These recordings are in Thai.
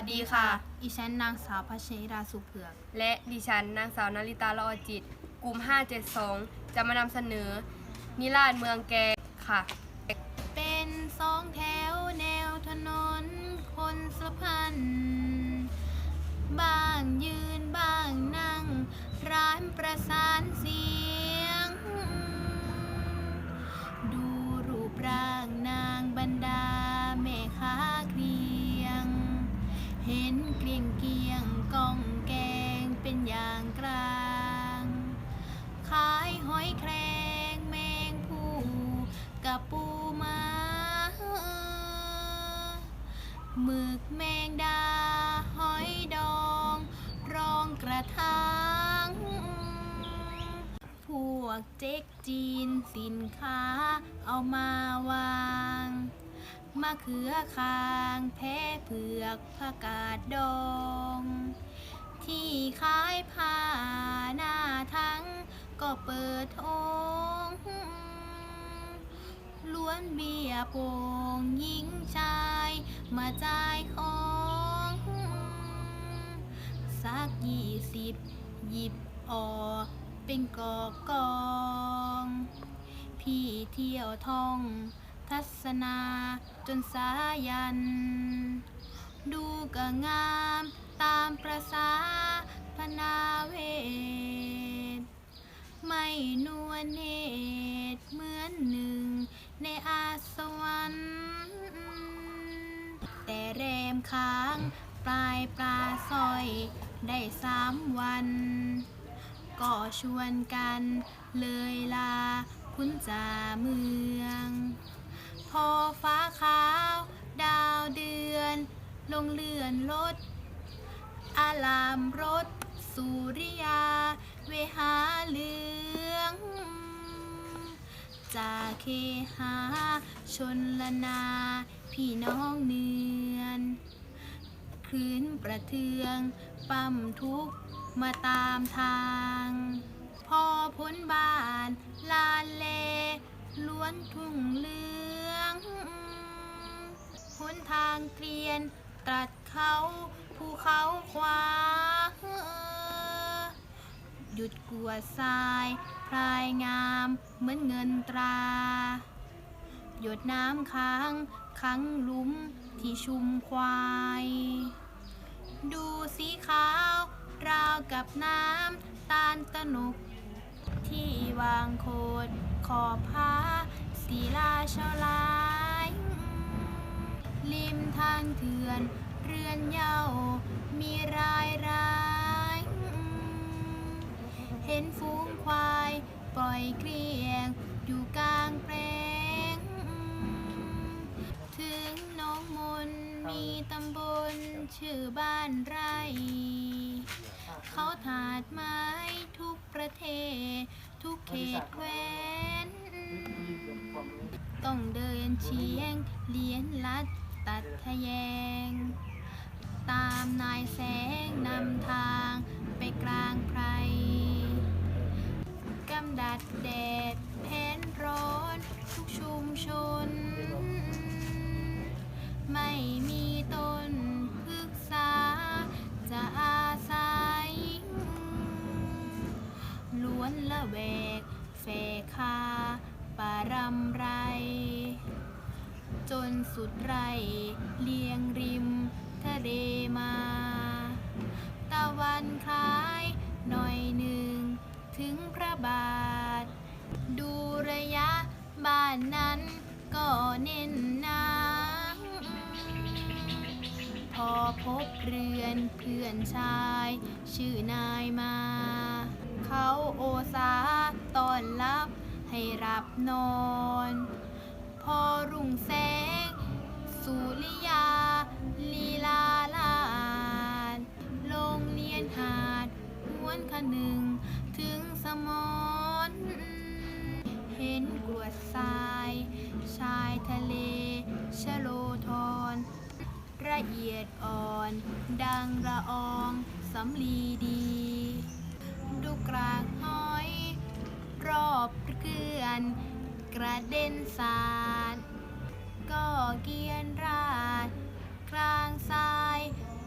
วัสดีค่ะอีฉันนางสาวพัชริราสุขเผือก และดิฉันนางสาวนาริตาละออจิต กลุ่ม 572 จะมานำเสนอ นิราศเมืองแกค่ะ เป็นสองแถวแนวถนน คนสะพัน บ้างยืนบ้างนั่ง ร้านประสานเสียง ดูรูปร่างนาง อย่างกลาง ขายหอยแครงแมงผู้กับปูมาหมึกแมงดาหอยดอง รองกระทางพวกเจ๊กจีนสินค้าเอามาวางมะเขือคาง แพ้เผือกผักกาดดอง ที่ขายผ้าหน้าทั้งก็เปิดองล้วนเบียโปงหญิงชายมาจ่ายของสักยี่สิบหยิบออกเป็นกอกกอง พี่เที่ยวท่อง ทัศนาจนสายัน ดูก็งามตามประสาพนาเวท ไม่นวลเนตรเหมือนหนึ่งในอาสวรรค์แต่แรมค้างปลายปลาสร้อยได้สามวัน ก็ชวนกันเลยลาคุณจ่าเมือง พอฟ้าขาวดาวเดือน ลงเลื่อนรถ อารามรถ สุริยา เวหาเหลือง จากเคหา ชนละนา พี่น้องเนือนคืนประเทือง ปั๊มทุกมาตามทาง พอพ้นบ้าน ลานเล ล้วนทุ่งเลืองหนทางเกลียน ตรัดเขาภูเขาควางหยุดกลัวทรายพรายงามเหมือนเงินตรา หยดน้ำค้างขังลุ่มที่ชุมควาย ดูสีขาว ราวกับน้ำตาลตะนุก ที่วางโคดขอบผ้าสีลาชลา ริมทางเถื่อน เรือนเหย้ามีรายร้าย เห็นฝูงควายปล่อยเกลียง อยู่กลางแปลง ถึงหน้องมนมีตำบลชื่อบ้านไร่ เขาถาดไม้ทุกประเทศ ทุกเขตแคว้น ต้องเดินเชียงเลียนลัด ตัดทะแยง ตามนายแสงนำทางไปกลางไพรกำดัดแดดแผนร้อนทุกชุมชน ไม่มีต้นพฤกษาจะอาศัย ล้วนละแวกเฟคาปารำไร จนสุดไรเลียงริมทะเลมา ตะวันคล้ายหน่อยหนึ่งถึงพระบาท ดูระยะบ้านนั้นก็เน้นหนาพอพบเรือนเพื่อนชาย ชื่อนายมา เขาโอสาตอนรับให้รับนอน อรุ่งแสง สุริยา ลีลาลานโรงเรียนหาดหวนขนึง ถึงสมอนเห็นกวดทราย ชายทะเล ชโลธรละเอียดอ่อน ดังระอองสำลีดี ดูกรากห้อย รอบเกลื่อน กระเด็นสาดก็เกียนราดคลางทราย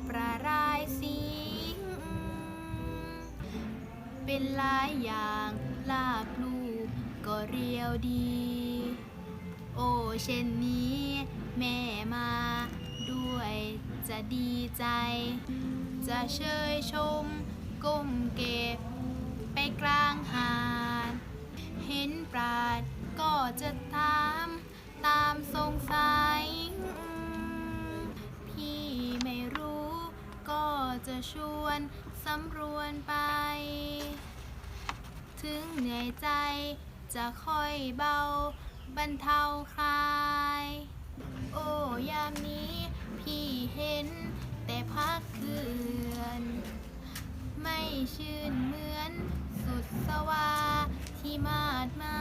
ประรายสิงเป็นหลายอย่างลาบลูกก็เรียวดี โอเช่นนี้แม่มาด้วยจะดีใจ จะเชยชมก้มเก็บไปกลางหาด เห็นปราด ก็จะถามตามสงสัย พี่ไม่รู้ ก็จะชวนสำรวนไป ถึงเหนื่อยใจจะค่อยเบา บรรเทาคลาย โอ้ยามนี้พี่เห็นแต่พักเขื่อนไม่ชื่นเหมือนสุดสวาที่มาดมา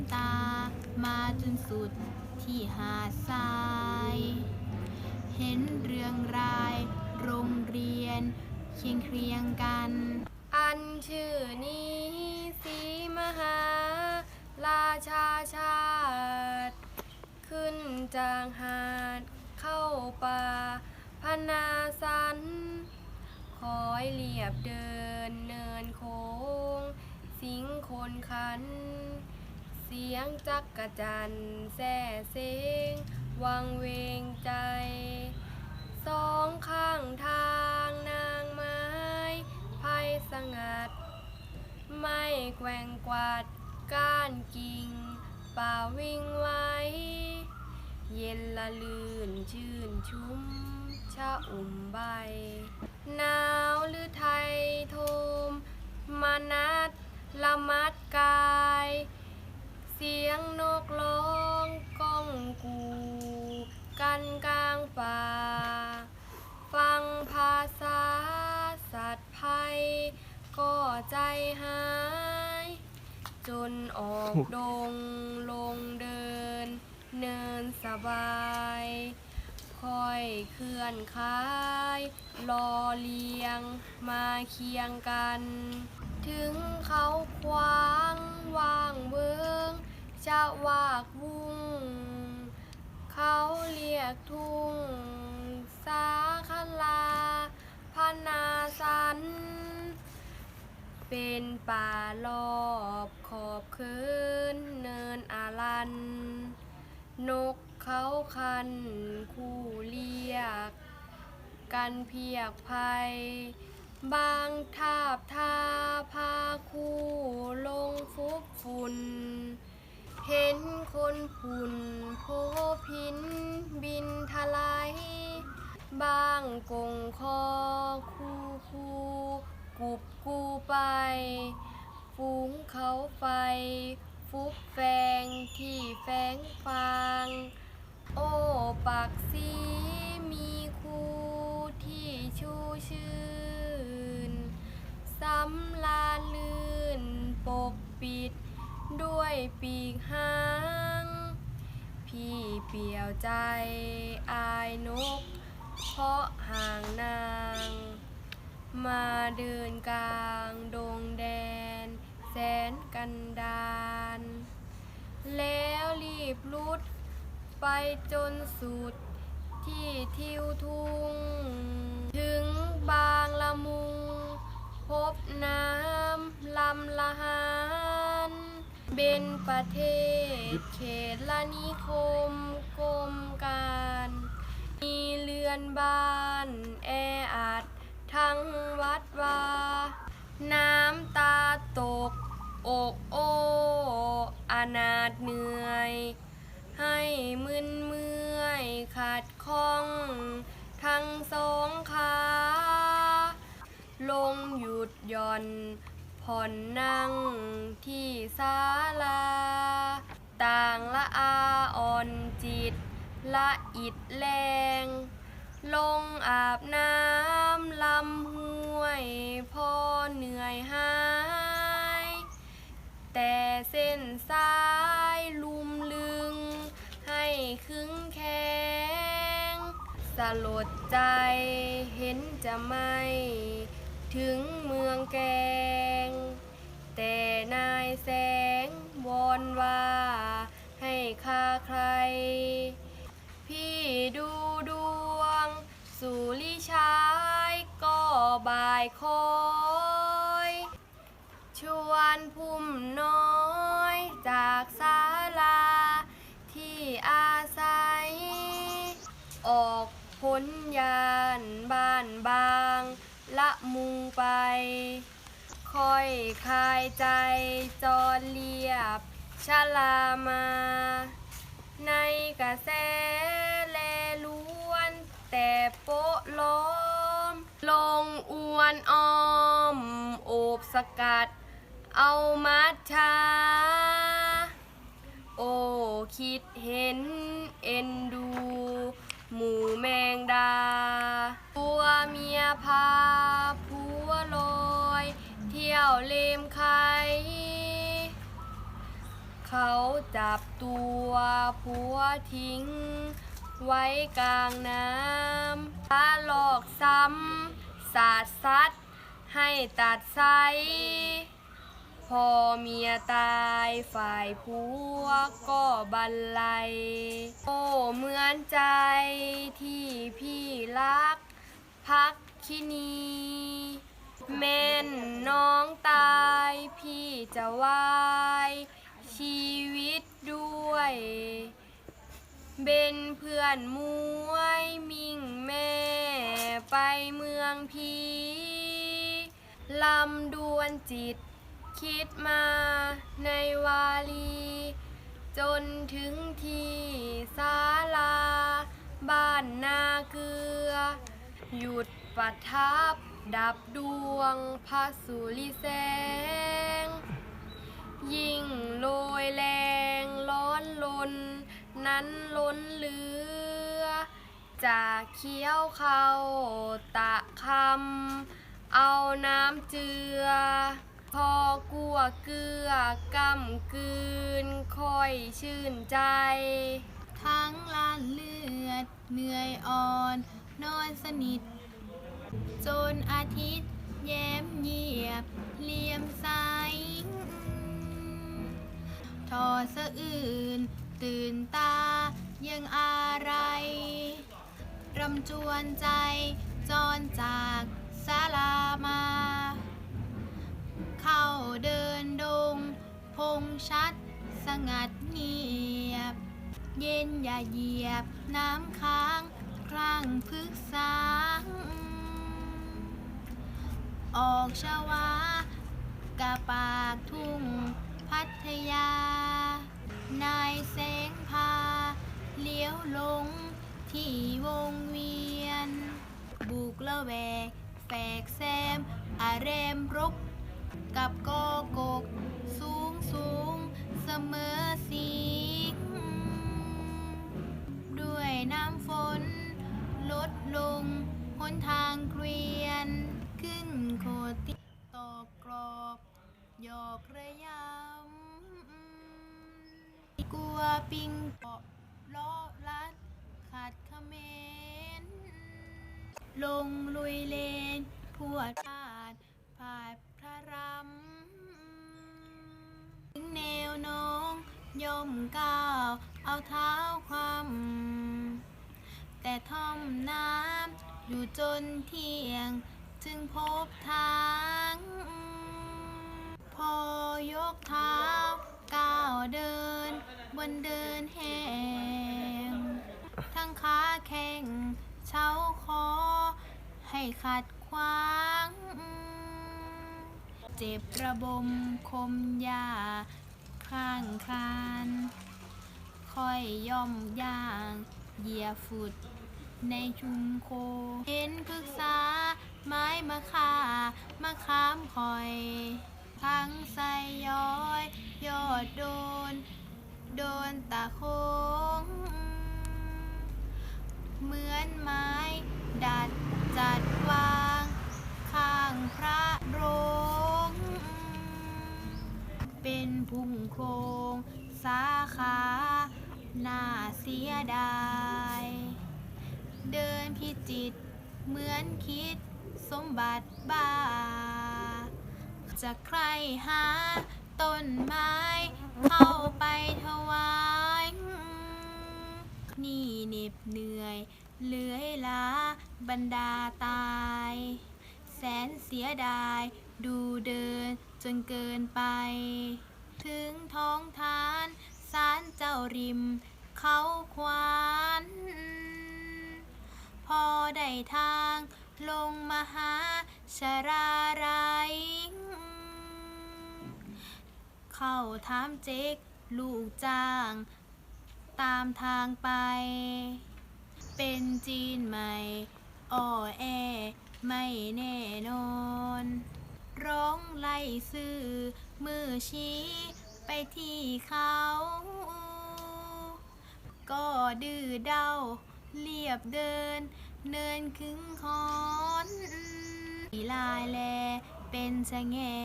ำตา มาจนสุดที่หาดทราย เห็นเรื่องราย โรงเรียน เคียงเคียงกัน อันชื่อนี้สีมหา ราชาชาติ ขึ้นจางหาด เข้าป่าพนาสัน คอยเรียบเดินเนินโค้ง สิงคนคัน เสียงจักกะจันแซ่เซงวังเวงใจ สองข้างทางนางไม้ภัยสงัด ไม่แกว่งกวาดก้านกิ่ง ป่าวิ่งไว้ เย็นละลื่นชื่นชุ่มชะอุ่มใบ หนาวหรือไทยโทมมานัดละมัดกาย สียงนกร้องก้องกูกันกลางป่า ฟังภาษาสัตว์ภัย ก็ใจหาย จนออกดงลงเดิน เนินสบาย ค่อยเคลื่อนคลายรอเลียงมาเคียงกัน ถึงเขาควางว่างเบิง จะวากวุ่ง เขาเรียกทุ่ง สาคลาพนาสัน เป็นป่ารอบขอบคืนเนินอาลัน นกเขาคันคู่เรียก กันเพียกภัย บางทาบทาพาคู่ลงฟุบฝุ่น เห็นคนพุ่นโพพินบินทลายบางกงคอคู่คู่กุบกูไป ฝูงเขาไฟ ฟุบแฟงที่แฝงฟาง โอ้ปากสีมีคู่ที่ชูชื่นสำลาลื่นปกปิด ด้วยปีกหางพี่เปี่ยวใจอายนก เพราะห่างนาง มาเดินกลางดงแดน แสนกันดานแล้วรีบลุด ไปจนสุดที่ทิวทุ่งถึงบางละมุง พบน้ำลำละหาน เป็นประเทศ เขตละนิคมกรมการ มีเรือนบ้านแออัดทั้งวัดวา น้ำตาตก อกโออานาถเหนื่อย ให้มึนเมื่อยขาดข้อง ทั้งสองขา ลงหยุดหย่อน ผ่อนนั่งที่ศาลา ต่างละอาอ่อนจิต ละอิดแรง ลงอาบน้ำลำห้วยพอเหนื่อยหาย แต่เส้นสายลุมลึง ให้ขึงแข็งสลดใจเห็นจะไม่ ถึงเมืองแกง แต่นายแสงวอนว่าให้ข้าใคร พี่ดูดวง สุริชายก็บายคอยชวนพุ่มน้อยจากศาลาที่อาศัย ออกพ้นยานบ้านบา ละมุงไป ค่อยคลายใจจอนเรียบชะลามา ในกระแสแลล้วน แต่โปะล้อม ลงอวนอ้อม โอบสกัด เอามัดชา โอ้คิดเห็นเอ็นดู หมูแมงดา เลมไข่เขาจับตัวผัวทิ้ง ไว้กลางน้ำตาหลอกซ้ำสาดซัด ให้ตัดไซพอเมียตายฝ่ายผัวก็บันไลโอ้เหมือนใจที่พี่รัก พักคินี แม่นน้องตายพี่จะวายชีวิตด้วยเป็นเพื่อนมวยมิ่งแม่ไปเมืองพีลำดวนจิตคิดมาในวาลี จนถึงที่ศาลา บ้านนาเกลือ หยุดประทับ ดับดวงพระสุริแสง ยิ่งโรยแรงร้อนลน นั้นล้นเหลือ จากเคี้ยวเขาตะคำเอาน้ำเจือ พอกลัวเกลือกำกืนค่อยชื่นใจ ทั้งลานเลือดเหนื่อยอ่อน นอนสนิท จนอาทิตย์แย้มเยียบเลี่ยมใสทอสะอื่น ตื่นตายังอะไรรำจวนใจจรจากศาลามา เข้าเดินดง พงชัด สงัดเงียบ เย็นอย่าเหยียบน้ำค้างครั้งพึกษา ออกชวากะปากทุ่งพัทยา นายแสงพา เลี้ยวลงที่วงเวียน บุกละแวกแฝกแซมอารมรบกับกอกก สูงสูงเสมอสิงด้วยน้ำฝน ลดลงหนทางเกวียน ขึ้นโคติตอกกรอบหยอกระยำกลัวปิงเกาะล้อลัดขาดเขมนลงลุยเลนพวดพาดผาดพระรำถึงแนวน้องย่อมก้าวเอาเท้าความแต่ท่อมน้ำอยู่จนเที่ยง จึงพบทางพอยกเท้าก้าวเดิน บนเดินแห้งทั้งขาแข็งเช้าคอ ให้ขัดขวางเจ็บระบมคมยาข้างคานค่อยย่อมย่างเหยียบฟุดในชุมโค เห็นพึกษา ไม้มะค่ามะขามคอยทั้งใส่ย้อย ยอดโดน โดนตาโค้ง เหมือนไม้ ดัดจัดวาง ข้างพระโรง เป็นพุ่งโครงสาขาน่าเสียดาย เดินพิจิต เหมือนคิด สมบัติบ้า จะใครหาต้นไม้เข้าไปถวายนี่เหน็บเหนื่อยเลื้อยล้าบรรดาตาย แสนเสียดายดูเดินจนเกินไป ถึงท้องทานสารเจ้าริม เขาควานพอได้ทาง ลงมหาชราไรเข้าถามเจ๊กลูกจ้าง ตามทางไป เป็นจีนใหม่อ้อแอ ไม่แน่นอน ร้องไล่ซื้อ มือชี้ไปที่เขา ก็ดื้อเดาเรียบเดิน เนินขึงคอนลายแล เป็นชะแง่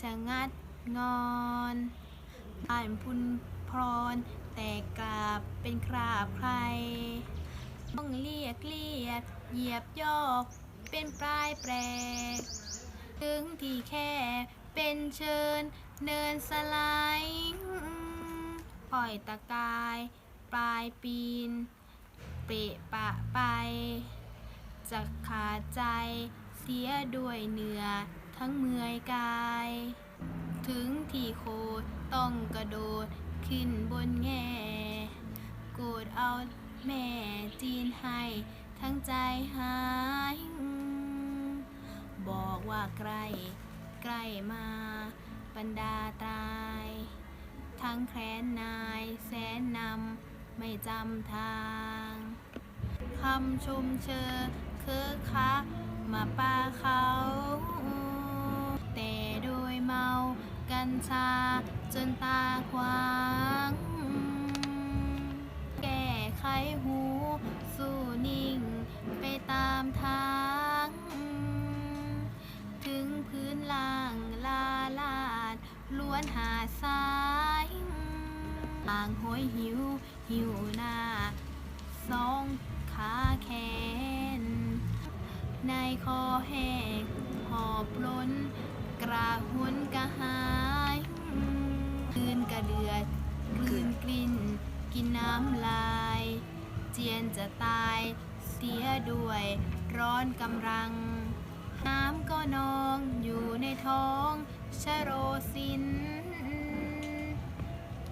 ชะงัดงอนอ่านพุนพร แต่กราบเป็นคราบใคร ต้องเรียกเรียกเหยียบยอกเป็นปลายแปลกถึงที่แค่เป็นเชิญเนินสไลด์ปล่อยตะกาย ปลายปีน ปะปะไป จะขาดใจเสียด้วยเหนื่อทั้งเมื่อยกาย ถึงที่โคต้องกระโดดขึ้นบนแง่โกรธเอาแม่จีนให้ทั้งใจหาย บอกว่าใกล้ใกล้มาบรรดาตาย ทั้งแค้นนายแสนนำไม่จำทาง คำชุมเชอคือคะมาปาเขาแต่โดยเมากัญชาจนตาขวาง แก้ไขหู สู้นิ่ง ไปตามทาง ถึงพื้นล่างลาลาด ล้วนหาดทรายอ่างห้อยหิว หิว อบล้น กระหุนกระหายกลืนกระเดือดกลืนกลิ่น กินน้ำลาย เจียนจะตาย เสียด้วย ร้อนกำลัง น้ำก็นองอยู่ในท้องชโรสิน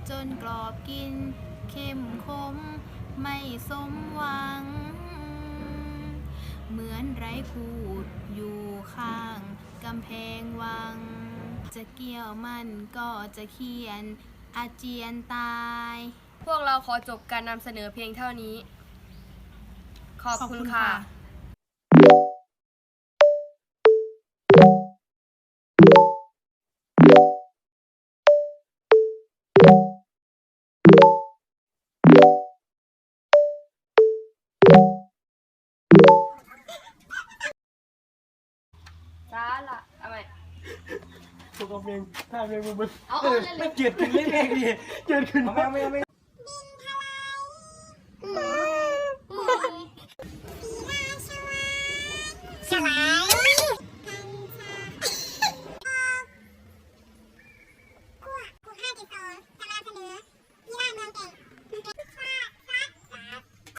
จนกรอบกิน เข้มคมไม่สมหวัง เหมือนไร้คูดอยู่ข้างกำแพงวัง จะเกี่ยวมันก็จะเขียนอาเจียนตาย พวกเราขอจบการนำเสนอเพียงเท่านี้ ขอบคุณค่ะ ถูกเอาเพลงถ้าเพลงมึงมันเอาเอาเล่นๆไม่เกลียดขึ้นเรื่อยๆดิเกลียดขึ้นไม่ไม่ไม่สลาย